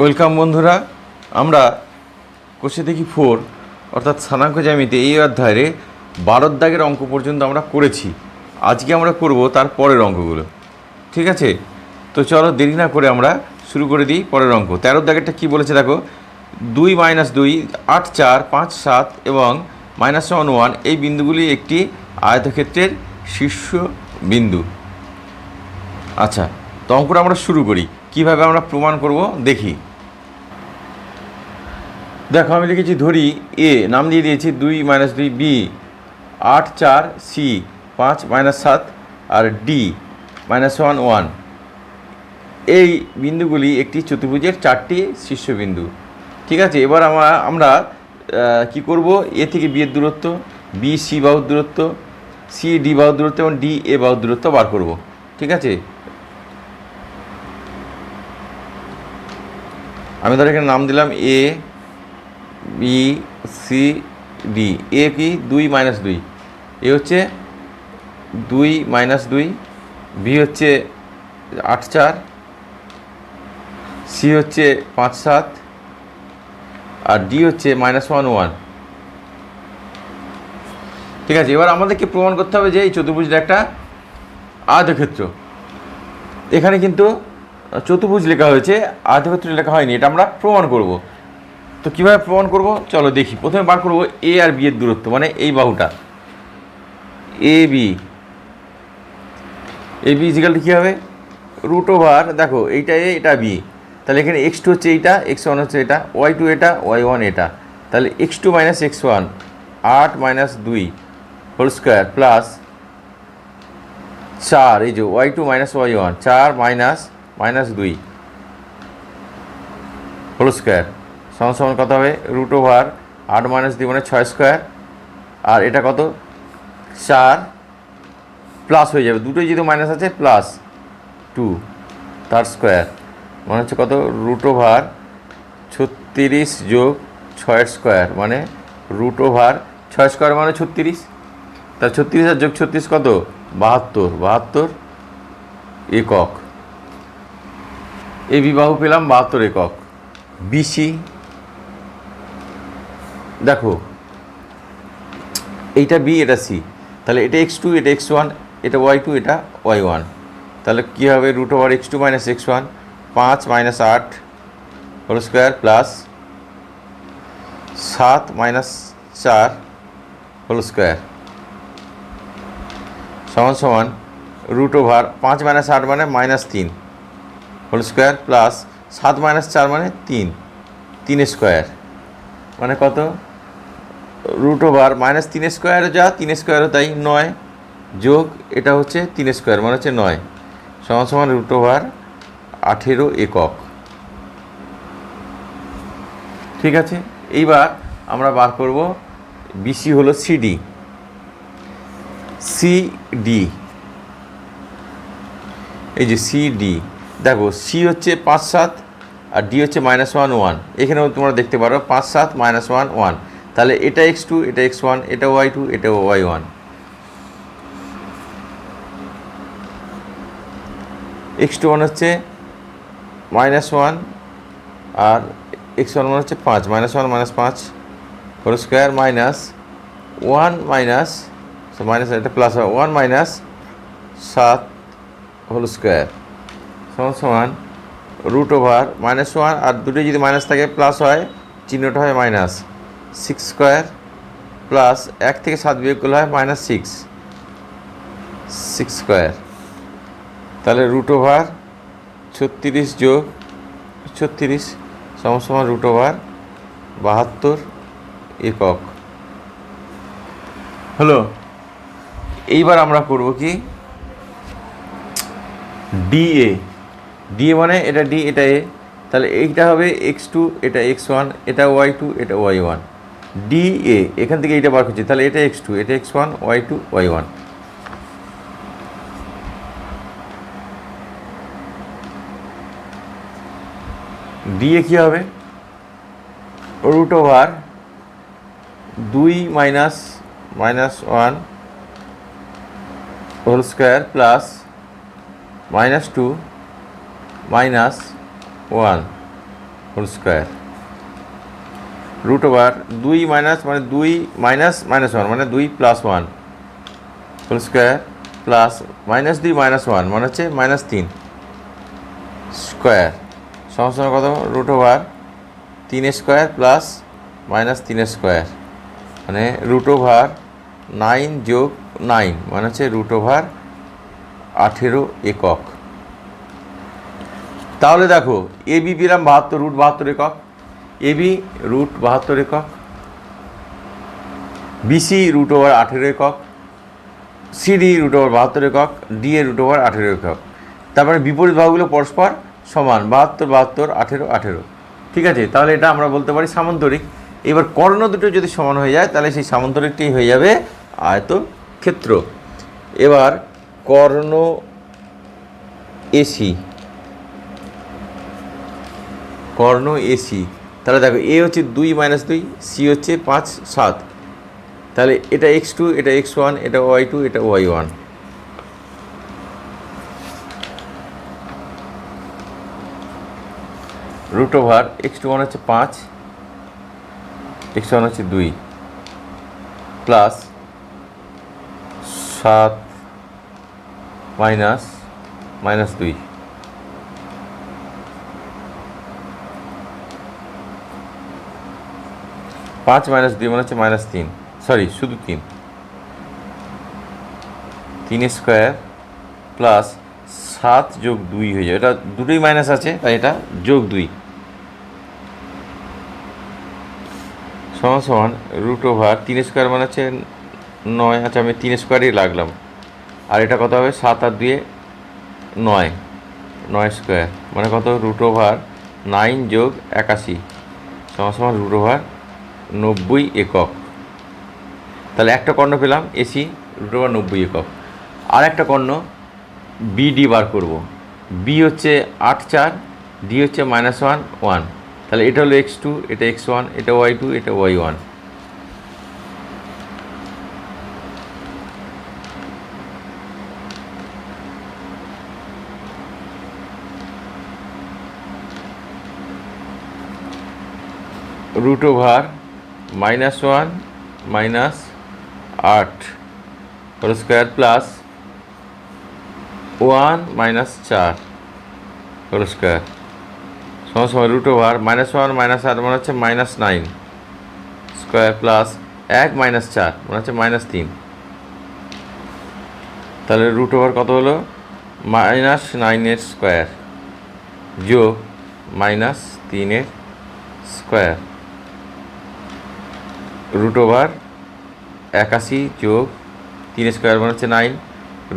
Welcome বন্ধুরা, আমরা কোষে দেখি ফোর, অর্থাৎ স্থানাঙ্ক জ্যামিতে। এই অধ্যায়ে বারোর দাগের অঙ্ক পর্যন্ত আমরা করেছি। আজকে আমরা করব তার পরের অঙ্কগুলো। ঠিক আছে? তো চলো দেরি না করে আমরা শুরু করে দিই পরের অঙ্ক। তেরোর দাগেরটা কী বলেছে দেখো? দুই মাইনাস দুই, আট চার, পাঁচ সাত এবং মাইনাস ওয়ান ওয়ান, এই বিন্দুগুলি একটি আয়তক্ষেত্রের শীর্ষ বিন্দু। আচ্ছা তো অঙ্কটা আমরা শুরু করি। কীভাবে আমরা প্রমাণ করব? দেখি। দেখো, আমি লিখেছি ধরি এ নাম দিয়ে দিয়েছি দুই মাইনাস দুই বি আট চার সি পাঁচ মাইনাস সাত, আর ডি মাইনাস ওয়ান ওয়ান এই বিন্দুগুলি একটি চতুর্ভুজের চারটি শীর্ষবিন্দু। ঠিক আছে? এবার আমরা আমরা কি করব? এ থেকে বি এর দূরত্ব বি সি বাহুর দূরত্ব সি ডি বাহুর দূরত্ব এবং ডি এ বাহুর দূরত্ব বার করব। ঠিক আছে? আমি ধর এখানে নাম দিলাম A B C D A কি? দুই মাইনাস দুই। এ হচ্ছে দুই মাইনাস দুই। বি হচ্ছে আট চার। সি হচ্ছে পাঁচ সাত। আর ডি হচ্ছে মাইনাস ওয়ান ওয়ান ঠিক আছে, এবার আমাদেরকে প্রমাণ করতে হবে যে এই চতুর্ভুজটা একটা আয়তক্ষেত্র। এখানে কিন্তু চতুর্ভুজ লেখা হয়েছে, আয়তক্ষেত্র লেখা হয়নি, এটা আমরা প্রমাণ করব। তো কীভাবে প্রমাণ করব? চলো দেখি। প্রথমে বার করব এ আর বি এর দূরত্ব মানে এই বাহুটা। A B A B equal কী হবে? রুট ওভার দেখো, এইটা এ এটা বি তাহলে এখানে এক্স টু হচ্ছে এইটা এক্স ওয়ান হচ্ছে এটা ওয়াই টু এটা ওয়াই ওয়ান এটা। তাহলে X two minus X one আট মাইনাস দুই হোল স্কোয়ার প্লাস চার, এই যে Y two minus Y one চার মাইনাস মাইনাস দুই। Whole square. সমান সমান কত হবে? রুট ওভার আট মাইনাস দুই মানে ছয় স্কোয়ার। আর এটা কত? চার প্লাস হয়ে যাবে। দুটোই যেহেতু মাইনাস আছে, প্লাস টু তার স্কোয়ার। মানে হচ্ছে কত? রুট ওভার ছত্রিশ যোগ ছয়ের স্কোয়ার মানে রুট ওভার ছয় স্কোয়ার মানে ছত্রিশ। তা ছত্রিশ আর যোগ ছত্রিশ কত? বাহাত্তর। বাহাত্তর একক। এই বিবাহ পেলাম বাহাত্তর একক। বিসি দেখো, এইটা বি এটা সি তাহলে এটা এক্স টু এটা এক্স ওয়ান এটা ওয়াই টু এটা ওয়াই ওয়ান তাহলে কী হবে root over X two minus X one পাঁচ মাইনাস আট হোল স্কোয়ার প্লাস সাত মাইনাস চার হোল স্কোয়ার সমান সমান রুট ওভার পাঁচ মাইনাস আট মানে মাইনাস তিন। হোল স্কোয়ার প্লাস সাত মাইনাস চার মানে তিন। তিন স্কোয়ার মানে কত? রুট ওভার মাইনাস তিন স্কোয়ারও যা, তিন স্কোয়ারও তাই নয়। যোগ, এটা হচ্ছে তিন স্কোয়ার মানে হচ্ছে নয়। সমান সমান রুট ওভার আঠেরো একক। ঠিক আছে? এইবার আমরা বার করব বিসি হলো সিডি সিডি এই যে সিডি দেখো সি হচ্ছে পাঁচ সাত আর ডি হচ্ছে মাইনাস ওয়ান ওয়ান। এখানেও তোমরা দেখতে পারো, পাঁচ সাত মাইনাস ওয়ান ওয়ান। তাহলে এটা এক্স টু এটা এক্স ওয়ান এটা ওয়াই টু এটা Y one X two one হচ্ছে মাইনাস ওয়ান আর এক্স ওয়ান ওয়ান হচ্ছে পাঁচ, মাইনাস ওয়ান মাইনাস পাঁচ, whole square minus one minus minus, এটা প্লাস ওয়ান মাইনাস সাত হোল স্কোয়ার। সমান সমান রুট ওভার মাইনাস ওয়ান আর দুটোই যদি মাইনাস থাকে প্লাস হয় চিহ্নটা হয় মাইনাস সিক্স স্কোয়ার প্লাস এক থেকে সাত বিয়োগ করলে হয় মাইনাস সিক্স সিক্স স্কোয়ার তাহলে রুট ওভার ছত্রিশ যোগ ছত্রিশ সমান সমান রুট ওভার বাহাত্তর একক। হলো এইবার আমরা করব কি? ডিএ ডিএ মানে এটা ডি এটা এ তাহলে এইটা হবে এক্স টু এটা এক্স ওয়ান এটা ওয়াই টু এটা ওয়াই ওয়ান ডি এ এখান থেকে এইটা বার করছি। তাহলে এটা এক্স টু এটা X one Y two Y one DA কী হবে? রুট ওভার দুই minus minus one whole square plus minus two minus one whole square root over দুই মাইনাস মানে দুই মাইনাস মাইনাস ওয়ান মানে দুই plus one whole square plus minus দুই minus one মানে হচ্ছে মাইনাস তিন স্কোয়ার সমস্যা কত? রুট ওভার তিন স্কোয়ার প্লাস মাইনাস তিন স্কোয়ার মানে রুট ওভার নাইন যোগ নাইন মানে হচ্ছে রুট ওভার আঠেরো একক। তাহলে দেখো এ বি পেলাম বাহাত্তর রুট বাহাত্তর একক এ বি রুট বাহাত্তর একক বিসি রুট ওভার আঠেরো একক সিডি রুট ওভার বাহাত্তর একক ডি এ রুট ওভার আঠেরো একক। তারপরে বিপরীত ভাগগুলো পরস্পর সমান, বাহাত্তর বাহাত্তর, আঠেরো আঠেরো। ঠিক আছে? তাহলে এটা আমরা বলতে পারি সামান্তরিক। এবার কর্ণ দুটো যদি সমান হয়ে যায়, তাহলে সেই সামান্তরিকটি হয়ে যাবে আয়ত ক্ষেত্র এবার কর্ণ এসি কর্ণ এসি তাহলে দেখো এ হচ্ছে দুই মাইনাস দুই সি হচ্ছে পাঁচ, সাত। তাহলে এটা এক্স টু এটা এক্স ওয়ান এটা ওয়াই টু এটা Y one root over X two one হচ্ছে পাঁচ এক্স ওয়ান হচ্ছে দুই। প্লাস সাত মাইনাস মাইনাস দুই। পাঁচ মাইনাস দুই মানে হচ্ছে মাইনাস তিন। সরি শুধু তিন। তিন স্কোয়ার প্লাস সাত যোগ দুই হয়ে যাবে। এটা দুটোই মাইনাস আছে, তাই এটা যোগ দুই। সমান সমান রুট ওভার তিন স্কোয়ার মানে হচ্ছে নয়। আচ্ছা আমি তিন স্কোয়ারই লাগলাম। আর এটা কত হবে? সাত আর দুয়ে নয়। নয় স্কোয়ার মানে কত? রুট ওভার নাইন যোগ একাশি। সমান সমান রুট ওভার নব্বই একক। তাহলে একটা কর্ণ পেলাম, এসি রুট ওভার নব্বই একক। আর একটা কর্ণ বিডি বার করব। বি হচ্ছে আট চার ডি হচ্ছে মাইনাস ওয়ান ওয়ান তাহলে এটা হলো এক্স টু এটা এক্স ওয়ান এটা ওয়াই টু এটা Y one root over minus one minus আট whole square plus one minus চার হোল স্কোয়ার সময় সময় root over minus one minus আট মানে হচ্ছে মাইনাস নাইন স্কোয়ার প্লাস এক মাইনাস চার মানে হচ্ছে মাইনাস তিন তাহলে রুট ওভার কত হলো? মাইনাস নাইনের স্কোয়ার যোগ মাইনাস তিনের স্কোয়ার রুট ওভার একাশি যোগ তিন স্কোয়ার মানে হচ্ছে নাইন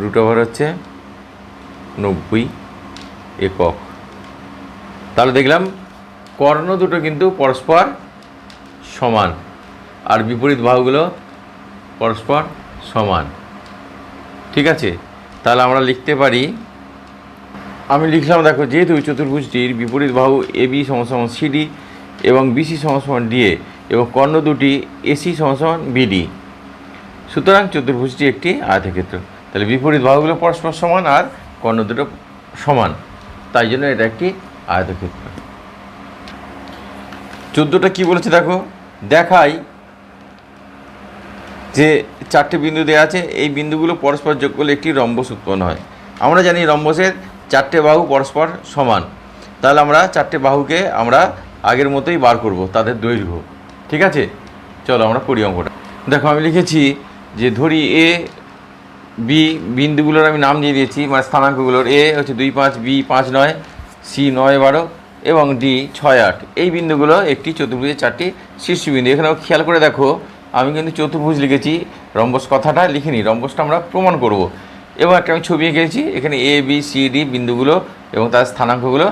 রুট ওভার হচ্ছে নব্বই একক। তাহলে দেখলাম কর্ণ দুটো কিন্তু পরস্পর সমান, আর বিপরীত বাহুগুলো পরস্পর সমান। ঠিক আছে? তাহলে আমরা লিখতে পারি, আমি লিখলাম দেখো, যেহেতু চতুর্ভুজটির বিপরীত বাহু এ বি সমান সিডি এবং বিসি সমান ডিএ এবং কর্ণ দুটি এসি সমান বিডি। সুতরাং চতুর্ভুজটি একটি আয়তক্ষেত্র। তাহলে বিপরীত বাহুগুলো পরস্পর সমান আর কর্ণ দুটো সমান। তাই জন্য এটা একটি আয়তক্ষেত্র। চোদ্দোটা কি বলেছে দেখো? দেখাই যে চারটে বিন্দু দেওয়া আছে, এই বিন্দুগুলো পরস্পর যোগ করলে একটি রম্বস উৎপন্ন হয়। আমরা জানি রম্বসের চারটে বাহু পরস্পর সমান। তাহলে আমরা চারটে বাহুকে আমরা আগের মতোই বার করব, তাদের দৈর্ঘ্য। ঠিক আছে? চলো আমরা করি অঙ্কটা। দেখো, আমি লিখেছি যে ধরি এ বি বিন্দুগুলোর আমি নাম দিয়ে দিয়েছি মানে স্থানাঙ্কগুলোর। এ হচ্ছে দুই পাঁচ বি পাঁচ নয় সি নয় বারো এবং ডি ছয় আট। এই বিন্দুগুলো একটি, চতুর্ভুজের চারটি শীর্ষবিন্দু। এখানেও খেয়াল করে দেখো, আমি কিন্তু চতুর্ভুজ লিখেছি, রম্বস কথাটা লিখিনি, রম্বসটা আমরা প্রমাণ করব। এবং একটা আমি ছবি এঁকেছি, এখানে এ বি সি ডি বিন্দুগুলো এবং তার স্থানাঙ্কগুলো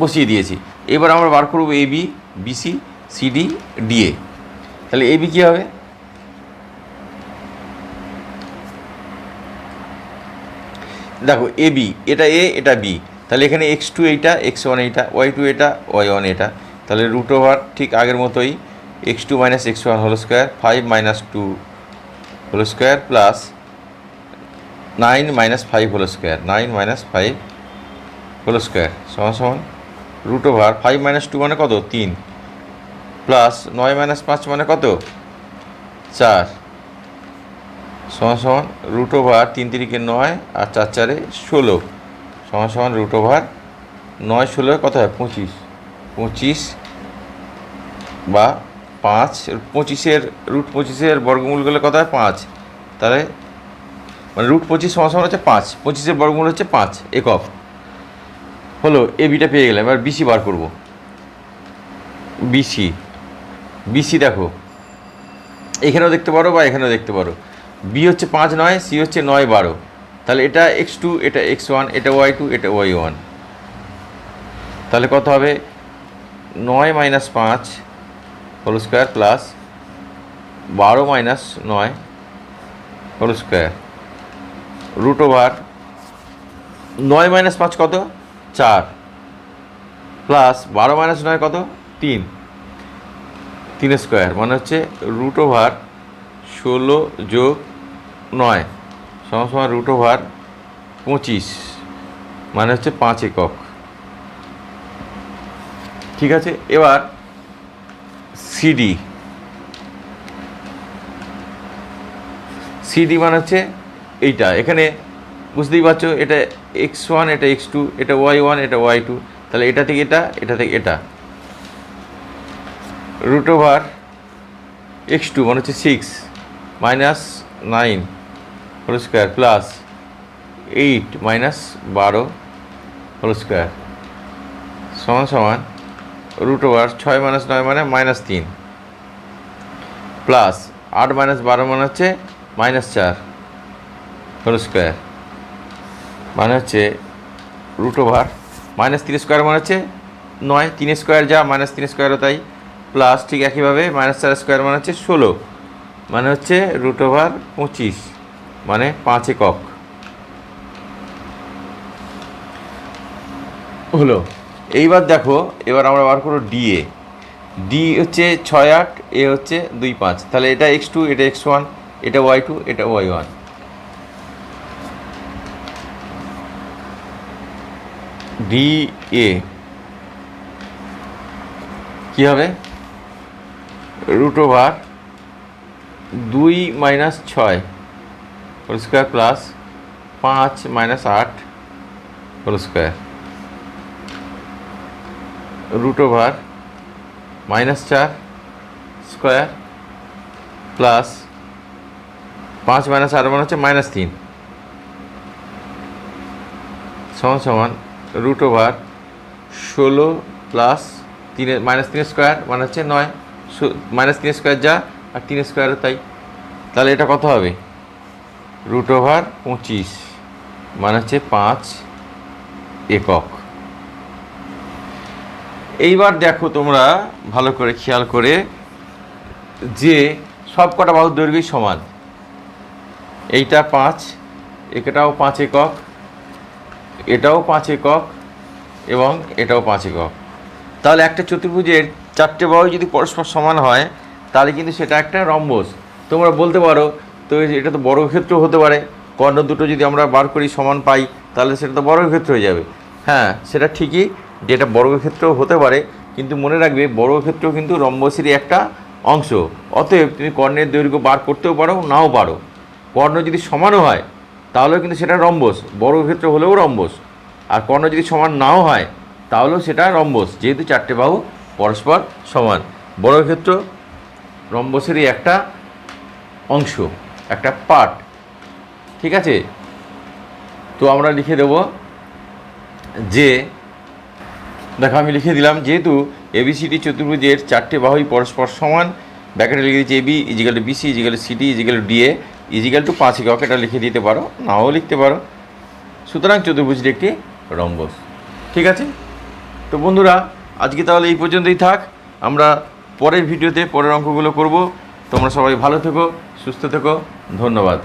বসিয়ে দিয়েছি। এবার আমরা বার করব A B BC CD DA তাহলে এ বি কী হবে? দেখো এ বি এটা এ এটা বি তাহলে এখানে এক্স টু এইটা এক্স ওয়ান এইটা ওয়াই টু এটা ওয়াই ওয়ান এটা। তাহলে রুট ওভার ঠিক আগের মতোই X two minus X one whole square five minus two whole square plus nine minus five whole square nine minus five whole square সমান সমান root over five minus two মানে কত? তিন। প্লাস নয় minus পাঁচ মানে কত? চার। সমান সমান রুট ওভার তিন তিরিকে নয় আর চার চারে ষোলো। সমান সমান রুট ওভার নয় ষোলো কত হয়? পঁচিশ। পঁচিশ বা পাঁচ, পঁচিশের রুট পঁচিশের বর্গমূল গেলে কত হয়? পাঁচ। তাহলে মানে রুট পঁচিশ সমান সমান হচ্ছে পাঁচ। পঁচিশের বর্গমূল হচ্ছে পাঁচ একক। হলো এ বিটা পেয়ে গেলাম। এবার বিসি বার করব। বিসি। বিসি দেখো। এখানেও দেখতে পারো বা এখানেও দেখতে পারো। বি হচ্ছে পাঁচ নয় সি হচ্ছে নয় বারো। তাহলে এটা এক্স টু এটা এক্স ওয়ান এটা ওয়াই টু এটা ওয়াই ওয়ান তাহলে কত হবে? নয় মাইনাস পাঁচ হোল স্কোয়ার প্লাস বারো মাইনাস নয় হোল স্কোয়ার রুট ওভার নয় মাইনাস পাঁচ কত? চার। প্লাস বারো মাইনাস নয় কত? তিন। তিন স্কোয়ার মানে হচ্ছে রুট ওভার ষোলো যোগ নয়, সমান রুট ওভার পঁচিশ মানে হচ্ছে পাঁচ একক। ঠিক আছে, এবার সিডি সিডি মানে হচ্ছে এইটা, এখানে বুঝতেই পারছ, এটা এক্স ওয়ান এটা এক্স টু এটা ওয়াই ওয়ান এটা ওয়াই টু তাহলে এটা থেকে এটা এটা থেকে এটা। রুট ওভার এক্স টু মানে হচ্ছে six minus nine whole square plus eight minus বারো হোল স্কোয়ার সমান সমান রুট ওভার ছয় মাইনাস নয় মানে মাইনাস তিন প্লাস আট মাইনাস বারো মানে হচ্ছে মাইনাস চার হোল স্কোয়ার মানে হচ্ছে রুট ওভার মাইনাস তিন স্কোয়ার মানে হচ্ছে নয়, তিন স্কোয়ার যা মাইনাস তিন স্কোয়ারও তাই প্লাস ঠিক একইভাবে মাইনাস চার স্কোয়ার মানে হচ্ছে ষোলো। মানে হচ্ছে রুট ওভার পঁচিশ। মানে পাঁচ একক। হলো। এইবার দেখো, এবার আমরা বার করো ডিএ ডি হচ্ছে ছয় আট, এ হচ্ছে দুই পাঁচ। তাহলে এটা এক্স টু এটা এক্স ওয়ান এটা ওয়াই টু এটা ওয়াই ওয়ান ডি এ কী হবে? রুট ওভার দুই মাইনাস ছয় হোল স্কোয়ার প্লাস পাঁচ মাইনাস আট whole square. Root over minus চার স্কোয়ার প্লাস পাঁচ মাইনাস আট মানে হচ্ছে মাইনাস তিন। সমান সমান রুট ওভার ষোলো প্লাস তিনের মাইনাস তিন স্কোয়ার মানে হচ্ছে নয়। মাইনাস তিন স্কোয়ার যা, আর তিন স্কোয়ারও তাই। তাহলে এটা কত হবে? রুট ওভার পঁচিশ মানে হচ্ছে পাঁচ একক। এইবার দেখো তোমরা ভালো করে খেয়াল করে যে সব কটা বাহুর দৈর্ঘ্যই সমান। এইটা পাঁচ এটাও পাঁচ একক, এটাও পাঁচ একক এবং এটাও পাঁচ একক। তাহলে একটা চতুর্ভুজের চারটে বাহু যদি পরস্পর সমান হয়, তাহলে কিন্তু সেটা একটা রম্বস। তোমরা বলতে পারো, তো এটা তো বর্গক্ষেত্র হতে পারে, কর্ণ দুটো যদি আমরা বার করি সমান পাই, তাহলে সেটা তো বর্গক্ষেত্র হয়ে যাবে। হ্যাঁ সেটা ঠিকই যে যেটা বর্গক্ষেত্র হতে পারে, কিন্তু মনে রাখবে বর্গক্ষেত্র কিন্তু রম্বসেরই একটা অংশ। অতএব তুমি কর্ণের দৈর্ঘ্য বার করতেও পারো, নাও পারো। কর্ণ যদি সমানও হয়, তাহলেও কিন্তু সেটা রম্বস। বর্গক্ষেত্র হলেও রম্বস। আর কর্ণ যদি সমান নাও হয়, তাহলেও সেটা রম্বস, যেহেতু চারটে বাহু পরস্পর সমান। বর্গক্ষেত্র রম্বসেরই একটা অংশ, একটা পার্ট ঠিক আছে? তো আমরা লিখে দেব যে, দেখো আমি লিখে দিলাম যেহেতু এবিসিডি চতুর্ভুজের চারটে বাহুই পরস্পর সমান, ব্যাকেটে লিখে দিচ্ছি AB equal two BC equal two CD equal two DA equal two পাঁচ একক, এটা লিখে দিতে পারো, নাও লিখতে পারো। সুতরাং চতুর্ভুজটি একটি রম্বস। ঠিক আছে? তো বন্ধুরা আজকে তাহলে এই পর্যন্তই থাক। আমরা পরের ভিডিওতে পরের অঙ্কগুলো করব। তোমরা সবাই ভালো থেকো, সুস্থ থেকো। ধন্যবাদ।